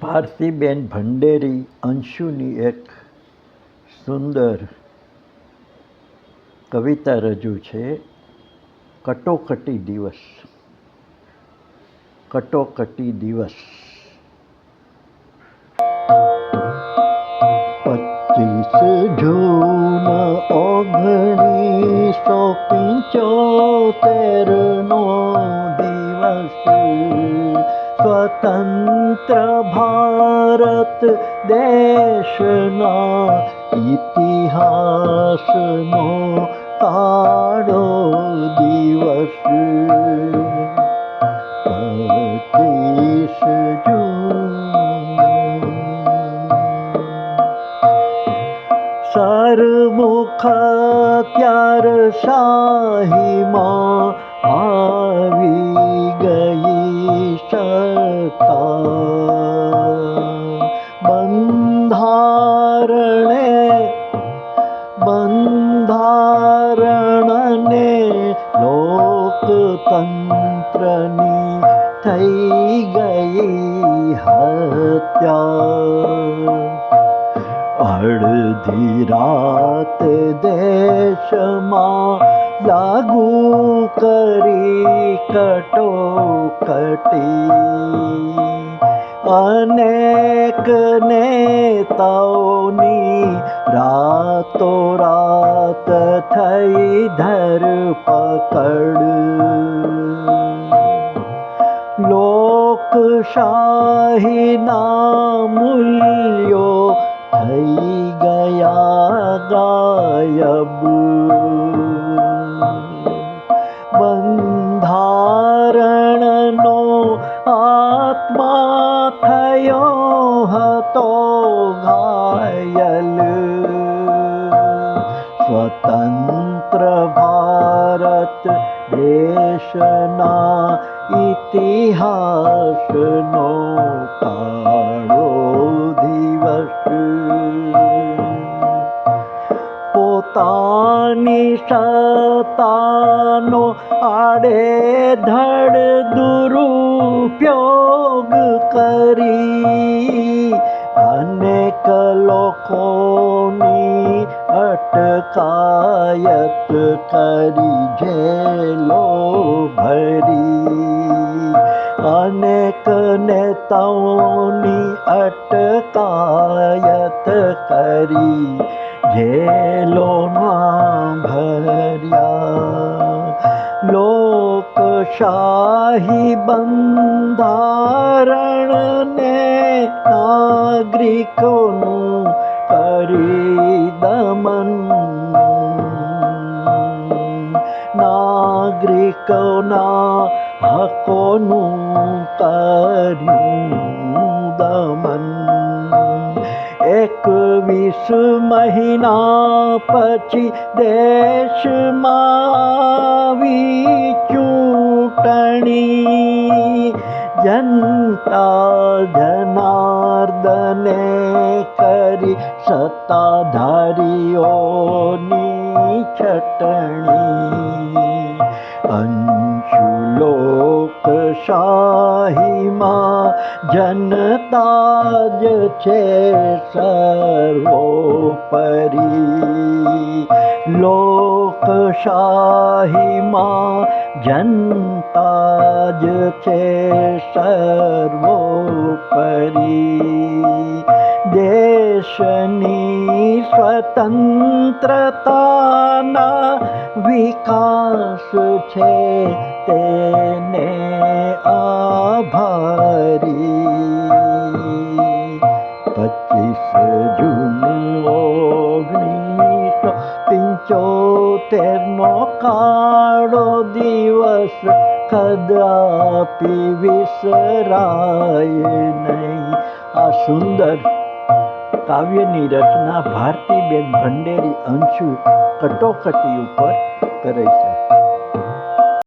ભારતીબેન ભંડેરી અંશુની એક સુંદર કવિતા રજૂ છે, કટોકટી દિવસ કટોકટી દિવસ. પચીસ જૂન ઓગણીસો પંચોતેરનો દિવસ. स्वतन्त्र भारत देश न इतिहासमो ताडो दिवस पीसू सर्वमुख आवी। बन्धारणे बन्धारणने बन्धार बन्धार लोकतन्त्री गृधीरात देशमा लागू करी कटो कटी। अनेक नेताओनी रातो रात थई धर पकड़। लोकशाही नामूल्यो थई गया गाय થયો હતો ઘાયલ સ્વતંત્ર ભારત દેશના ઇતિહાસનો કાળો દિવસ પોતાની સત્તાનો આડેધડ દુરુપયોગ કરી आयत करी झेलो भरी। अनेक नेताओनी अटकायत करी नेताौनि अटकयत्रिो भर्यााहि बे काग्रिको नु ना हकोरमन् एकवि महिना पशी देशमाूटणि जनता जनार्दने करि सत्ता धारि चटणि जनता छे सर्वोपरि लोकशाही मा जताज छे सर्वोपरि देशनी स्वतन्त्रता न छे तेने आभ પંચોતેરનો કાળો દિવસ કદાપી વિસરાય નહીં. આ સુંદર કાવ્યની રચના ભારતીબેન ભંડેરી અંશુ કટોકટી ઉપર કરે છે.